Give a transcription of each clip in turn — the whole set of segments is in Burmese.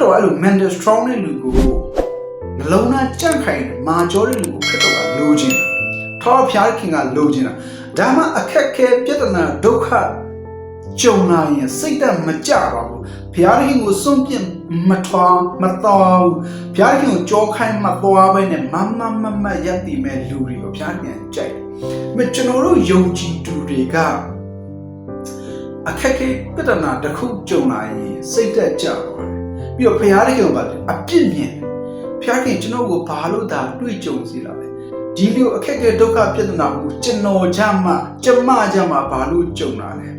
တော်အဲ့လို mental strong တဲ့လူကိုနှလုံးသားကြန့်ခိုင်မာကျောတဲ့လူကိုခရစ်တော်ကလိုချင်တာထောက်ဖျားခင်ကလိုချင်တာဒါမှအခက်ခဲပြဿနာဒုက္ခကြုံလာရင်စိတ်သက်မကြပါဘူးဘုရားခင်ကိုစွန့်ပြစ်မထွားမတော်ဘူးဘုရားခင်ကိုကြောခိုင်းမသွားပဲနဲ့မမမမရက်တည်မဲ့လူတွေကိုဘုရားခင်ကြိုက်တယ်။မကျွန်တော်တို့ယုံကြည်သူတွေကအခက်အခဲပြဿနာတစ်ခုကြုံလာရင်စိတ်သက်ကြပါတယ် ပြီးတော့ဖရာတကယ်ကိုပါလေအပြစ်မြင်ဖရာခင်ကျွန်တော်ကိုဘာလို့ဒါတွေ့ကြုံစေလာလဲဒီလိုအခက်အခဲဒုက္ခပြဿနာကိုကျွန်တော်ကြမှာကျမကြမှာဘာလို့ကြုံလာလဲ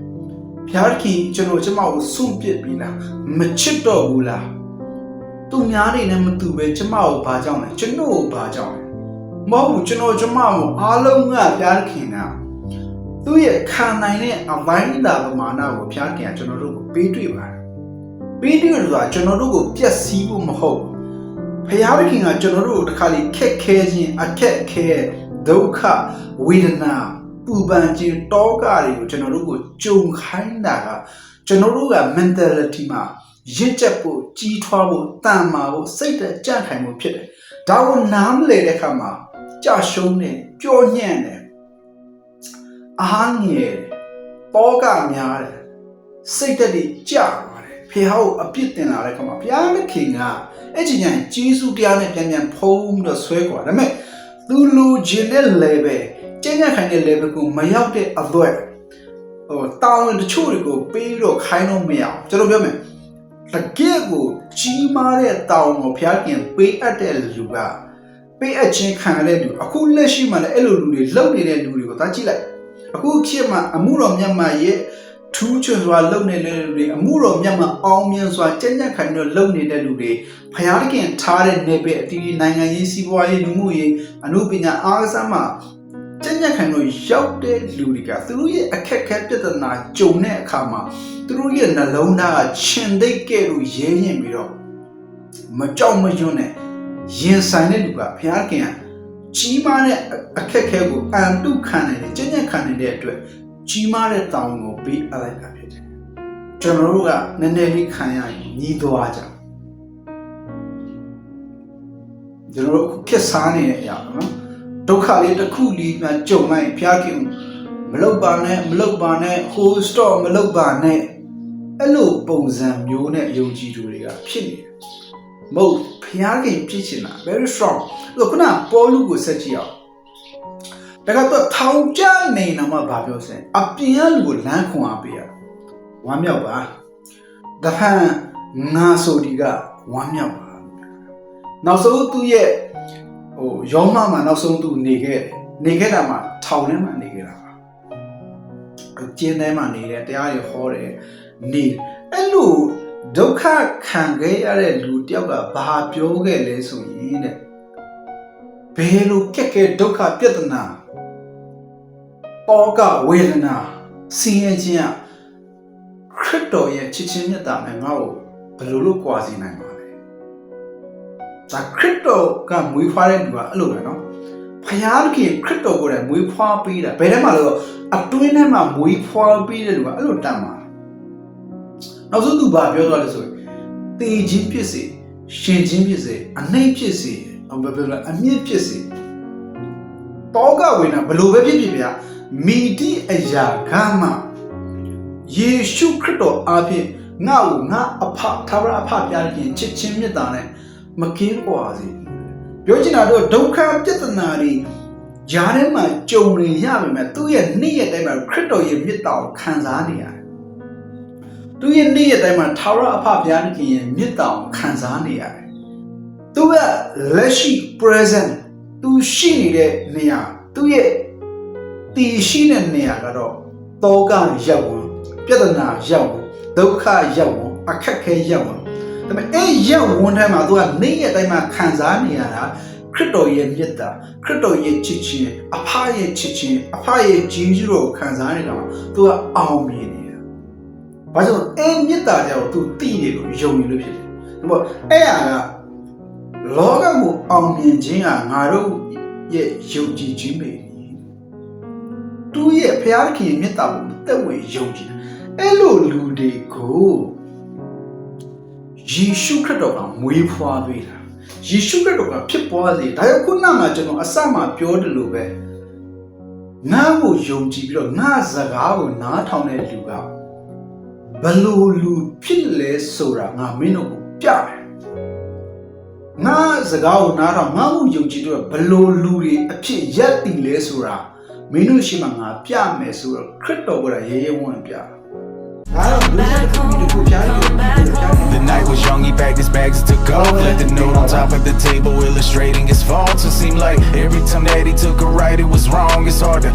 ဖရာခင်ကျွန်တော်ကျမကိုစွန့်ပစ်ပြီးလားမချစ်တော့ဘူးလားသူများတွေနဲ့မတူပဲကျမကိုဘာကြောင့်လဲကျွန်တော်ကိုဘာကြောင့်လဲမဟုတ်ဘူးကျွန်တော်ကျမကိုအားလုံးကဖရာခင်ကသူ့ရဲ့ခံနိုင်တဲ့အပိုင်းတာပမာဏကိုဖျားခင်ကကျွန်တော်တို့ကိုပေးတွေ့ပါတယ်။ ပေးတွေ့လို့ဆိုတာကျွန်တော်တို့ကိုပျက်စီးဖို့မဟုတ်ဘူး။ဖျားခင်ကကျွန်တော်တို့ကိုတစ်ခါလေခက်ခဲခြင်းအခက်ခဲဒုက္ခဝေဒနာပူပန်ခြင်းတောကတွေကိုကျွန်တော်တို့ကိုကြုံခိုင်းတာကကျွန်တော်တို့က mentality မှာရင့်ကျက်ဖို့ကြီးထွားဖို့တန်မာဖို့စိတ်သက်ကြံ့ခိုင်ဖို့ဖြစ်တယ်။ဒါကိုနားမလည်တဲ့အခါမှာကြာရှုံးတယ်ပျော့ညံ့တယ်အားငယ်တယ်တောကများတယ်စိတ်သက်တွေကြာပါတယ် ဖះကိုအပြစ်တင်လာတဲ့ခါမှာဘုရားသခင်ကအဲ့ဒီညံဂျေစုတရားနဲ့ပြန်ပြန်ဖုံးပြီးတော့ဆွဲကွာဒါပေမဲ့သူလူချင်းတဲ့ level ကျင့်ရခိုင်တဲ့ level ကိုမရောက်တဲ့အသွက်ဟိုတာဝန်တချို့တွေကိုပေးတော့ခိုင်းတော့မရအောင်ကျွန်တော်ပြောမယ်တကယ့်ကိုကြီးမားတဲ့တာဝန်ကိုဘုရားခင်ပေးအပ်တဲ့လူကပေးအပ်ခြင်းခံရတဲ့လူအခုလက်ရှိမှလည်းအဲ့လိုလူတွေလုပ်နေတဲ့လူတွေကိုသာကြည့်လိုက်အခုခေတ်မှာအမှုတော်မြတ်မရဲ့ ထူးချွန်စွာလုပ်နေတဲ့လူတွေအမှုတော်မြတ်မအောင်မြင်စွာကြင်ကြက်ခိုင်တော့လုပ်နေတဲ့လူတွေဖယားခင်ထားတဲ့နေပဲအတီးတီးနိုင်ငံရေးစီးပွားရေးလူမှုရေးအမှုပညာအားကစားမှာကြင်ကြက်ခိုင်တော့ရောက်တဲ့လူတွေကသူတို့ရဲ့အခက်အခဲပြဿနာကြုံတဲ့အခါမှာသူတို့ရဲ့နှလုံးသားကရှင်သိပ်ကဲ့လို့ရဲရင်ပြီးတော့မကြောက်မရွံ့နဲ့ရင်ဆိုင်တဲ့လူကဖယားခင်ကကြီးမားတဲ့အခက်အခဲကိုအန်တုခံနိုင်တယ်ကျင့်ကြံခံနိုင်တဲ့အတွက် ကြီးမားတဲ့တောင်းကိုပေးအပ်လိုက်တာဖြစ်တယ်။ကျွန်တော်တို့ကနည်းနည်းလေးခံရရင်ညီးသွားကြတယ်။ကျွန်တော်တို့အခုခက်စားနေတဲ့အရာပေါ့နော်။ဒုက္ခလေးတစ်ခုလေးမှကြုံလိုက်ဖျားခင်မလောက်ပါနဲ့မလောက်ပါနဲ့ဟိုစတော့မလောက်ပါနဲ့အဲ့လိုပုံစံမျိုးနဲ့ယုံကြည်သူတွေကဖြစ်နေတယ်။မဟုတ်ဖျားခင်ဖြစ်ချင်တာ very strong အဲ့တော့ခုနပေါ်လူကိုဆက်ကြည့်အောင် ဒါကတော့ထောင်ကျနေတော့မှဘာပြောစင်အပြင်ကလူကိုလမ်းခွန်အားပေးရဝမ်းမြောက်ပါတဖန်ငါဆိုဒီကဝမ်းမြောက်ပါနောက်ဆုံးသူ့ရဲ့ဟိုရောမမှာနောက်ဆုံးသူနေခဲ့တယ်နေခဲ့တာမှထောင်ထဲမှာနေခဲ့တာပါကျင်းထဲမှာနေတယ်တရားတွေဟောတယ်နေအဲ့လိုဒုက္ခခံခဲ့ရတဲ့လူတယောက်ကဘာပြောခဲ့လဲဆိုရင်တဲ့ဘယ်လိုကက်ကဲဒုက္ခပြဿနာ တောကဝေဒနာဆင်းရဲခြင်းကခရစ်တော်ရဲ့ချစ်ချင်းမြတ်တာနဲ့ငါ့ကိုဘယ်လိုလုပ်ကြွားစေနိုင်ပါလဲဒါခရစ်တော်ကမွေးဖွားတဲ့လူကအဲ့လိုပဲနော်ဖယားခင်ခရစ်တော်ကိုယ်တိုင်မွေးဖွားပေးတာဘယ်ထဲမှာလဲဆိုအတွင်းထဲမှာမွေးဖွားပေးတဲ့လူကအဲ့လိုတတ်မှာနောက်ဆုံးသူဘာပြောသွားလဲဆိုရင်တေခြင်းဖြစ်စေရှင်ခြင်းဖြစ်စေအနှိမ့်ဖြစ်စေဘယ်လိုလဲအမြင့်ဖြစ်စေတောကဝင်တာဘယ်လိုပဲဖြစ်ဖြစ်ဗျာ မိတိအရာကမှယေရှုခရစ်တော်အားဖြင့်ငါ့ကိုငါအဖသာဝရအဖပြားခြင်းချစ်ချင်းမေတ္တာနဲ့မကင်းကွာစေပြောချင်တာတော့ဒုက္ခပြဿနာတွေဂျားထဲမှာကြုံနေရပါမယ်သူ့ရဲ့နေ့ရက်တိုင်းမှာခရစ်တော်ရဲ့မေတ္တာကိုခံစားနေရတယ်သူ့ရဲ့နေ့ရက်တိုင်းမှာသာဝရအဖဘုရားသခင်ရဲ့မေတ္တာကိုခံစားနေရတယ်။သူကလက်ရှိ present သူရှိနေတဲ့နေရာသူ့ရဲ့ တည်ရှိတဲ့နေရာကတော့တောကရောက်ဝင်ပြဿနာရောက်ဝင်ဒုက္ခရောက်ဝင်အခက်ခဲရောက်ဝင်ဒါပေမဲ့အဲ့ရောက်ဝင်ထဲမှာသူကနေ့ရက်တိုင်းမှာခံစားနေရတာခရစ်တော်ရဲ့မေတ္တာခရစ်တော်ရဲ့ချစ်ခြင်းအဖရဲ့ချစ်ခြင်းအဖရဲ့ဂျင်းကြီးတော်ကိုခံစားနေတာမှာသူကအောင်မြင်နေတာ။ဘာကြောင့်အဲမေတ္တာကြောင့်သူတည်နေလို့ယုံနေလို့ဖြစ်တယ်။ဒါပေမဲ့အဲ့ဟာကလောကကိုအောင်မြင်ခြင်းကငါတို့ရဲ့ယုံကြည်ခြင်းပဲ။ သူရဲ့ဖျားခင်မေတ္တာကိုတက်ဝင်ယုံကြည်တယ်။အဲ့လိုလူတွေကိုယေရှုခရစ်တော်ကမွေးဖွားပေးတာယေရှုခရစ်တော်ကဖြစ်ပွားစေဒါကြောင့်ခုနကမှကျွန်တော်အစမှပြောတယ်လို့ပဲငါ့ကိုယုံကြည်ပြီးတော့ငါစကားကိုနားထောင်တဲ့လူကဘလို့လူဖြစ်လဲဆိုတာငါမင်းတို့ကိုပြတယ်ငါစကားကိုနားထောင်ငါ့ကိုယုံကြည်တော့ဘလို့လူတွေအဖြစ်ရက်တည်လဲဆိုတာ မင်းတို့ရှိမှငါပြမယ်ဆိုတော့ခရစ်တော်ကရဲရဲဝံ့ပြတာဒါတော့ဘုရားတစ်ခုတစ်ခုကြားရုံနဲ့ကြားရုံ The night was young, he packed his bags and took off. Left the note on top of the table, illustrating his faults. It seemed like every time that he took a right, it was wrong. It's hard to